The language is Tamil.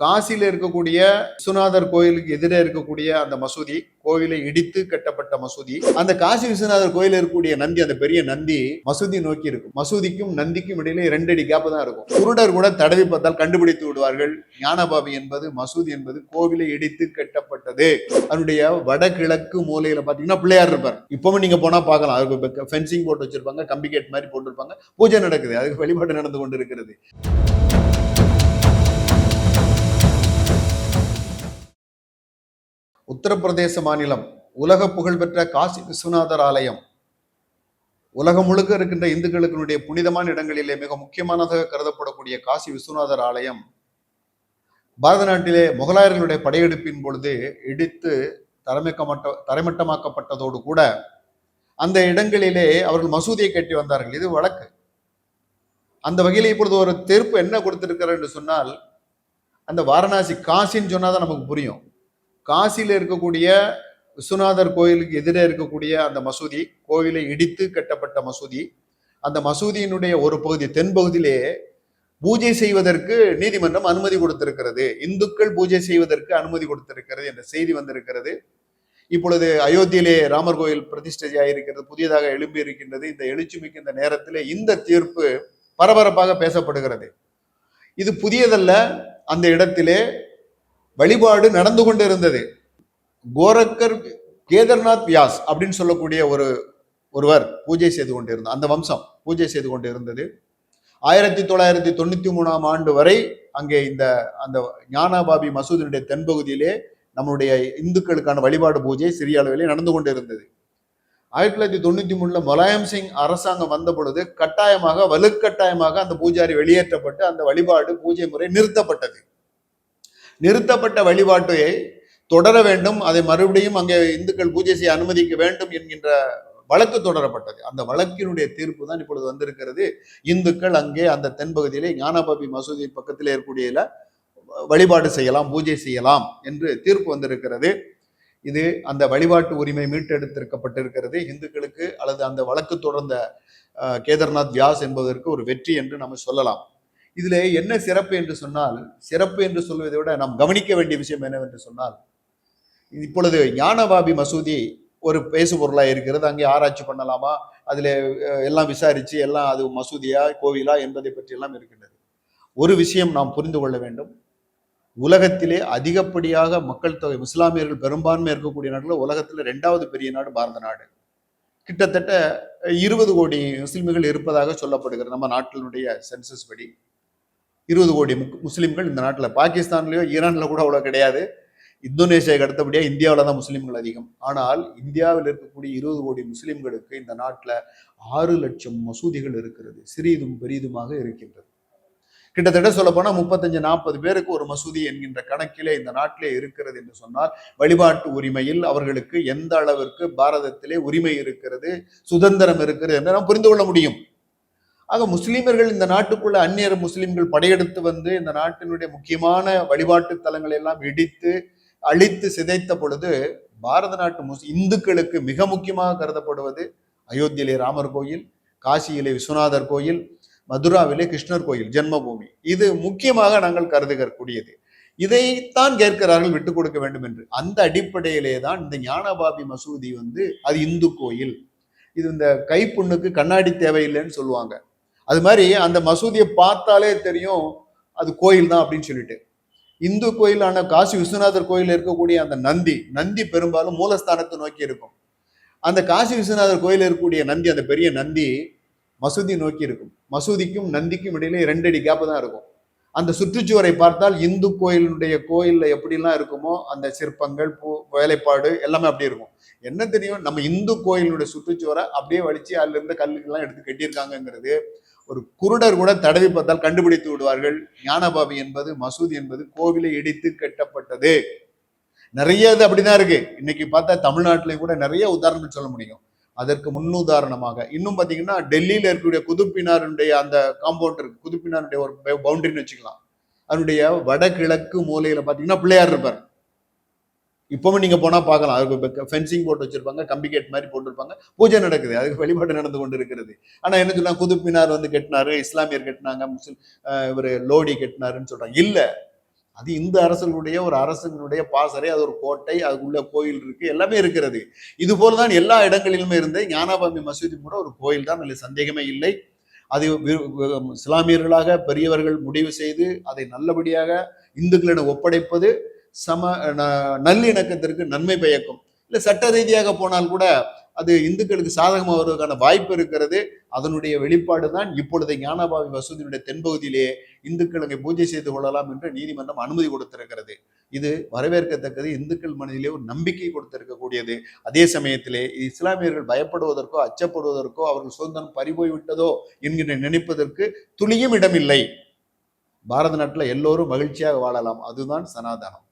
காசியில் இருக்கக்கூடிய விஸ்வநாதர் கோயிலுக்கு எதிரே இருக்கக்கூடிய அந்த மசூதி கோவிலை இடித்து கட்டப்பட்ட மசூதி. அந்த காசி விஸ்வநாதர் கோயில இருக்கக்கூடிய நந்தி அந்த பெரிய நந்தி மசூதி நோக்கி இருக்கும். மசூதிக்கும் நந்திக்கும் இடையில ரெண்டடி அடி கேப் தான் இருக்கும். குருடர் கூட தடவி பார்த்தால் கண்டுபிடித்து விடுவார்கள் ஞானபாபி என்பது மசூதி என்பது கோவிலை இடித்து கட்டப்பட்டது. அதனுடைய வடகிழக்கு மூலையில பாத்தீங்கன்னா பிள்ளையார் இருப்பார். இப்பவும் நீங்க போனா பார்க்கலாம். அதுக்கு ஃபென்சிங் போட்டு வச்சிருப்பாங்க கம்பி கேட் மாதிரி போட்டிருப்பாங்க. பூஜை நடக்குது. அதுக்கு வழிபாடு நடந்து கொண்டு இருக்கிறது உத்தரப்பிரதேச மாநிலம் உலக புகழ்பெற்ற காசி விஸ்வநாதர் ஆலயம். உலகம் முழுக்க இருக்கின்ற இந்துக்களுக்கினுடைய புனிதமான இடங்களிலே மிக முக்கியமானதாக கருதப்படக்கூடிய காசி விஸ்வநாதர் ஆலயம் பாரத நாட்டிலே முகலாயர்களுடைய படையெடுப்பின் பொழுது இடித்து தரமிக்கமட்ட தரைமட்டமாக்கப்பட்டதோடு கூட அந்த இடங்களிலே அவர்கள் மசூதியை கட்டி வந்தார்கள். இது வழக்கு. அந்த வகையில் இப்பொழுது ஒரு தீர்ப்பு என்ன கொடுத்திருக்கிறார் என்று சொன்னால் அந்த வாரணாசி காசின்னு சொன்னாதான் நமக்கு புரியும். காசியில் இருக்கக்கூடிய விஸ்வநாதர் கோயிலுக்கு எதிரே இருக்கக்கூடிய அந்த மசூதி கோவிலை இடித்து கட்டப்பட்ட மசூதி. அந்த மசூதியினுடைய ஒரு பகுதி தென்பகுதியிலே பூஜை செய்வதற்கு நீதிமன்றம் அனுமதி கொடுத்திருக்கிறது. இந்துக்கள் பூஜை செய்வதற்கு அனுமதி கொடுத்திருக்கிறது என்ற செய்தி வந்திருக்கிறது. இப்பொழுது அயோத்தியிலே ராமர் கோயில் பிரதிஷ்டையாக இருக்கிறது புதியதாக எழும்பி இருக்கின்றது. இந்த எழுச்சி மிக்க இந்த நேரத்தில் இந்த தீர்ப்பு பரபரப்பாக பேசப்படுகிறது. இது புதியதல்ல அந்த இடத்திலே வழிபாடு நடந்து கொண்டு இருந்தது கோரக்கர் கேதர்நாத் வியாஸ் அப்படின்னு சொல்லக்கூடிய ஒரு ஒருவர் பூஜை செய்து கொண்டிருந்தார் அந்த வம்சம் பூஜை செய்து கொண்டு இருந்தது ஆயிரத்தி தொள்ளாயிரத்தி தொண்ணூத்தி மூணாம் ஆண்டு வரை அங்கே இந்த அந்த ஞானாபாபி மசூதினுடைய தென்பகுதியிலே நம்முடைய இந்துக்களுக்கான வழிபாடு பூஜை சிறிய அளவிலே நடந்து கொண்டு இருந்தது ஆயிரத்தி தொள்ளாயிரத்தி தொண்ணூத்தி மூணுல முலாயம் சிங் அரசாங்கம் வந்த பொழுது கட்டாயமாக வலுக்கட்டாயமாக அந்த பூஜாரி வெளியேற்றப்பட்டு அந்த வழிபாடு பூஜை முறை நிறுத்தப்பட்டது. நிறுத்தப்பட்ட வழிபாட்டை தொடர வேண்டும். அதை மறுபடியும் அங்கே இந்துக்கள் பூஜை செய்ய அனுமதிக்க வேண்டும் என்கின்ற வழக்கு தொடரப்பட்டது. அந்த வழக்கினுடைய தீர்ப்பு தான் இப்பொழுது வந்திருக்கிறது. இந்துக்கள் அங்கே அந்த தென்பகுதியிலே ஞானபாபி மசூதி பக்கத்தில் இருக்கக்கூடிய வழிபாடு செய்யலாம் பூஜை செய்யலாம் என்று தீர்ப்பு வந்திருக்கிறது. இது அந்த வழிபாட்டு உரிமை மீட்டெடுத்திருக்கப்பட்டிருக்கிறது. இந்துக்களுக்கு அல்லது அந்த வழக்கு தொடர்ந்த கேதார்நாத் வியாஸ் என்பதற்கு ஒரு வெற்றி என்று நம்ம சொல்லலாம். இதுல என்ன சிறப்பு என்று சொன்னால் சிறப்பு என்று சொல்வதை விட நாம் கவனிக்க வேண்டிய விஷயம் என்னவென்று சொன்னால் இப்பொழுது ஞானபாபி மசூதி ஒரு பேசு பொருளாக இருக்கிறது. அங்கே ஆராய்ச்சி பண்ணலாமா? அதில் எல்லாம் விசாரித்து எல்லாம் அது மசூதியா கோவிலா என்பதை பற்றி எல்லாம் இருக்கின்றது. ஒரு விஷயம் நாம் புரிந்து கொள்ள வேண்டும். உலகத்திலே அதிகப்படியாக மக்கள் தொகை இஸ்லாமியர்கள் பெரும்பான்மை இருக்கக்கூடிய நாட்டில் உலகத்தில் ரெண்டாவது பெரிய நாடு பாரத நாடு. கிட்டத்தட்ட இருபது கோடி முஸ்லிம்கள் இருப்பதாக சொல்லப்படுகிறது. நம்ம நாட்டினுடைய சென்சஸ் படி. இருபது கோடி முஸ்லீம்கள் இந்த நாட்டில். பாகிஸ்தான்லேயோ ஈரானில் கூட அவ்வளோ கிடையாது. இந்தோனேஷியாவுக்கு அடுத்தபடியாக இந்தியாவில் தான் முஸ்லீம்கள் அதிகம். ஆனால் இந்தியாவில் இருக்கக்கூடிய இருபது கோடி முஸ்லீம்களுக்கு இந்த நாட்டில் ஆறு லட்சம் மசூதிகள் இருக்கிறது. சிறிதும் பெரிதுமாக இருக்கின்றது. கிட்டத்தட்ட சொல்லப்போனால் முப்பத்தஞ்சு நாற்பது பேருக்கு ஒரு மசூதி என்கின்ற கணக்கிலே இந்த நாட்டிலே இருக்கிறது என்று சொன்னால் வழிபாட்டு உரிமையில் அவர்களுக்கு எந்த அளவிற்கு பாரதத்திலே உரிமை இருக்கிறது சுதந்திரம் இருக்கிறது என்று நாம் புரிந்து கொள்ள முடியும். ஆக முஸ்லீமர்கள் இந்த நாட்டுக்குள்ள அந்நியர் முஸ்லீம்கள் படையெடுத்து வந்து இந்த நாட்டினுடைய முக்கியமான வழிபாட்டு தலங்களை எல்லாம் இடித்து அழித்து சிதைத்த பொழுது பாரத நாட்டு முஸ் இந்துக்களுக்கு மிக முக்கியமாக கருதப்படுவது அயோத்தியிலே ராமர் கோயில் காசியிலே விஸ்வநாதர் கோயில் மதுராவிலே கிருஷ்ணர் கோயில் ஜென்மபூமி. இது முக்கியமாக நாங்கள் கருதுகக்கூடியது இதைத்தான் கேட்கிறார்கள் விட்டுக் கொடுக்க வேண்டும் என்று. அந்த அடிப்படையிலே தான் இந்த ஞானபாபி மசூதி வந்து அது இந்து கோயில். இது இந்த கைப்புண்ணுக்கு கண்ணாடி தேவையில்லைன்னு சொல்லுவாங்க. அது மாதிரி அந்த மசூதியை பார்த்தாலே தெரியும் அது கோயில் தான் அப்படின்னு சொல்லிட்டு. இந்து கோயிலான காசி விஸ்வநாதர் கோயில் இருக்கக்கூடிய அந்த நந்தி நந்தி பெரும்பாலும் மூலஸ்தானத்தை நோக்கி இருக்கும். அந்த காசி விஸ்வநாதர் கோயில் இருக்கக்கூடிய நந்தி அந்த பெரிய நந்தி மசூதி நோக்கி இருக்கும். மசூதிக்கும் நந்திக்கும் இடையில ரெண்டு அடி கேப்பு தான் இருக்கும். அந்த சுற்றுச்சுவரை பார்த்தால் இந்து கோயிலுடைய கோயிலில் எப்படிலாம் இருக்குமோ அந்த சிற்பங்கள் பூ வேலைப்பாடு எல்லாமே அப்படி இருக்கும். என்ன தெரியும்? நம்ம இந்து கோயிலுடைய சுற்றுச்சுவரை அப்படியே வலிச்சு அதுல இருந்து கல்லுக்கெல்லாம் எடுத்து கட்டியிருக்காங்கங்கிறது. ஒரு குருடர் கூட தடவி பார்த்தால் கண்டுபிடித்து விடுவார்கள். ஞானபாபி என்பது மசூதி என்பது கோவிலை இடித்து கட்டப்பட்டது. நிறைய இது அப்படிதான் இருக்கு. இன்னைக்கு பார்த்தா தமிழ்நாட்டிலையும் கூட நிறைய உதாரணம் சொல்ல முடியும். அதற்கு முன்னுதாரணமாக இன்னும் பார்த்தீங்கன்னா டெல்லியில் இருக்கக்கூடிய குதுப்பினாருடைய அந்த காம்பவுண்ட் இருக்கு. குதுப்பினாருடைய ஒரு பவுண்டரின்னு வச்சுக்கலாம். அதனுடைய வடகிழக்கு மூலையில பார்த்தீங்கன்னா பிள்ளையார் இருப்பார். இப்பவும் நீங்க போனா பார்க்கலாம். அதுக்கு ஃபென்சிங் போட்டு வச்சிருப்பாங்க கம்பி கேட் மாதிரி போட்டிருப்பாங்க. பூஜை நடக்குது. அதுக்கு வழிபாடு நடந்து கொண்டு இருக்கிறது ஆனா என்ன சொன்னா குதுப்பினார் வந்து கட்டினாரு இஸ்லாமியர் கட்டினாங்க முஸ்லிம் இவர் லோடி கட்டினாருன்னு சொல்றாங்க. இல்ல. அது இந்த அரசர்களுடைய ஒரு அரசனுடைய பாசறை அது ஒரு கோட்டை அதுக்குள்ள கோயில் இருக்கு எல்லாமே இருக்கிறது. இது போலதான் எல்லா இடங்களிலுமே இருந்த ஞானாபாமி மசூதி கூட ஒரு கோயில் தான். அதில் சந்தேகமே இல்லை. அது இஸ்லாமியர்களாக பெரியவர்கள் முடிவு செய்து அதை நல்லபடியாக இந்துக்களிடம் ஒப்படைப்பது சம ந- நல்லிணக்கத்திற்கு நன்மை பயக்கும். இல்லை சட்ட ரீதியாக போனால் கூட அது இந்துக்களுக்கு சாதகமாக வருவதற்கான வாய்ப்பு இருக்கிறது. அதனுடைய வெளிப்பாடு தான் இப்பொழுது ஞானபாவி வசூதியினுடைய தென்பகுதியிலே இந்துக்கள் அங்கே பூஜை செய்து கொள்ளலாம் என்று நீதிமன்றம் அனுமதி கொடுத்திருக்கிறது. இது வரவேற்கத்தக்கது. இந்துக்கள் மனதிலே ஒரு நம்பிக்கை கொடுத்திருக்கக்கூடியது. அதே சமயத்திலே இஸ்லாமியர்கள் பயப்படுவதற்கோ அச்சப்படுவதற்கோ அவர்கள் சுதந்திரம் பறிபோய் விட்டதோ என்கின்ற நினைப்பதற்கு துளியும் இடமில்லை. பாரத நாட்டில் எல்லோரும் மகிழ்ச்சியாக வாழலாம். அதுதான் சனாதனம்.